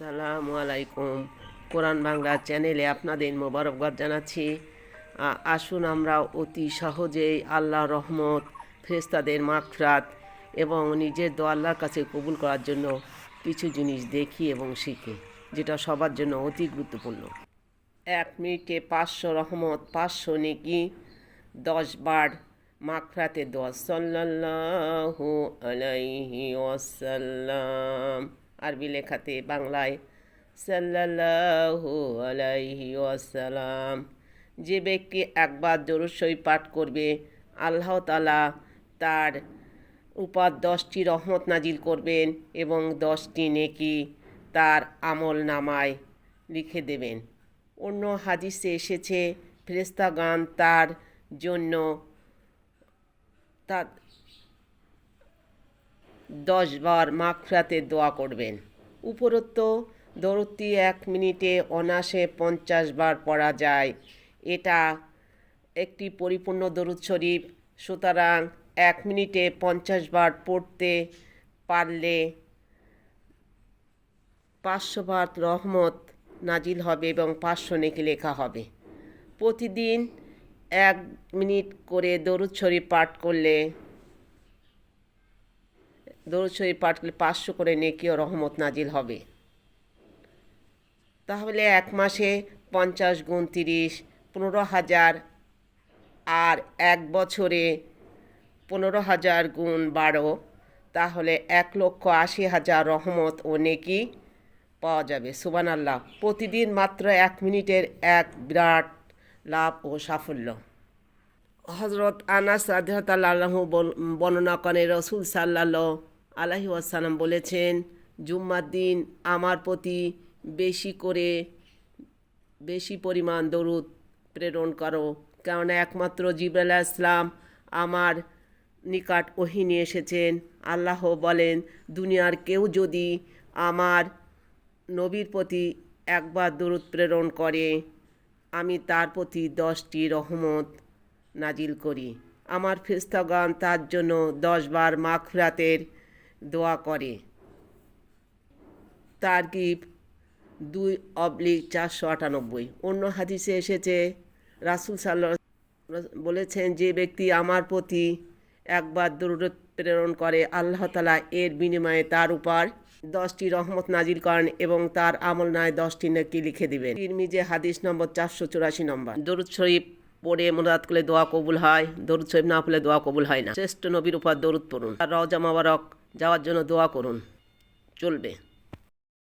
আসসালামু আলাইকুম। কোরআন বাংলা চ্যানেলে আপনাদের মোবারকবাদ জানাচ্ছি। আসুন আমরা অতি সহজেই আল্লাহ রহমত, ফেরেশতাদের মাগফিরাত এবং নিজের দোয়া আল্লাহর কাছে কবুল করার জন্য কিছু জিনিস দেখি এবং শিখি, যেটা সবার জন্য অতি গুরুত্বপূর্ণ। এক মিনিটে পাঁচশো রহমত, পাঁচশো নেকি, দশ বার মাকফরাতে দোয়া। সাল্লাল্লাহু আলাইহি ওয়াসাল্লাম। আরবি লেখাতে বাংলায়। সাল্লাল্লাহু আলাইহি ওয়াসাল্লাম যে ব্যক্তি একবার শরীফ পাঠ করবে, আল্লাহ তালা তার উপর দশটি রহমত নাজিল করবেন এবং দশটি নেকি তার আমল নামায় লিখে দেবেন। অন্য হাদিসে এসেছে ফেরেস্তাগান তার জন্য তার দশ বার মাগফিরাতে দোয়া করবেন। উপরোক্ত দরুদটি এক মিনিটে অনাসে পঞ্চাশ বার পড়া যায়। এটা একটি পরিপূর্ণ দরুদ শরীফ। সুতরাং এক মিনিটে পঞ্চাশ বার পড়তে পারলে পাঁচশো বার রহমত নাজিল হবে এবং পাঁচশো নেকি লেখা হবে। প্রতিদিন এক মিনিট করে দরুদ শরীফ পাঠ করলে দরুদ শরীফ পাঠ করলে পাঁচশো করে নেকি ও রহমত নাজিল হবে। তাহলে এক মাসে পঞ্চাশ গুণ তিরিশ, পনেরো হাজার আর এক বছরে পনেরো হাজার গুণ বারো, তাহলে এক লক্ষ আশি হাজার রহমত ও নেকি পাওয়া যাবে। সুবান আল্লাহ প্রতিদিন মাত্র এক মিনিটের এক বিরাট লাভ ও সাফল্য। হজরত আনাস রাদিয়াল্লাহু বর্ণনা করে রসুল সাল্লাহ আলাহি ওয়াসাল্লাম বলেছেন, জুম্মার দিন আমার প্রতি বেশি করে, বেশি পরিমাণ দরুদ প্রেরণ করো। কেননা একমাত্র জিবরাল ইসলাম আমার নিকট ওহি নিয়ে এসেছেন। আল্লাহ বলেন, দুনিয়ার কেউ যদি আমার নবীর প্রতি একবার দরুদ প্রেরণ করে, আমি তার প্রতি দশটি রহমত নাজিল করি। আমার ফেস্তাগান তার জন্য দশবার মাখরাতের দোয়া করে। তার গিফট দুই অবলিক চারশো আটানব্বই। অন্য হাদিসে এসেছে, রাসুল সাল্লাহ বলেছেন, যে ব্যক্তি আমার প্রতি একবার দূরত প্রেরণ করে, আল্লাহ তালা এর বিনিময়ে তার উপর দশটি রহমত নাজিল করেন এবং তার আমল নায় দশটি নাকি লিখে দিবেন। তিরমিজে হাদিস নম্বর চারশো চুরাশি নম্বর। দরুদ শরীফ পড়ে মোরাদ করলে দোয়া কবুল হয়, দরুদ শরীফ না পড়লে দোয়া কবুল হয় না। শ্রেষ্ঠ নবীর উপর দরুদ পড়ুন। আর রওজা মাবারক যাওয়ার জন্য দোয়া করুন। চলবে।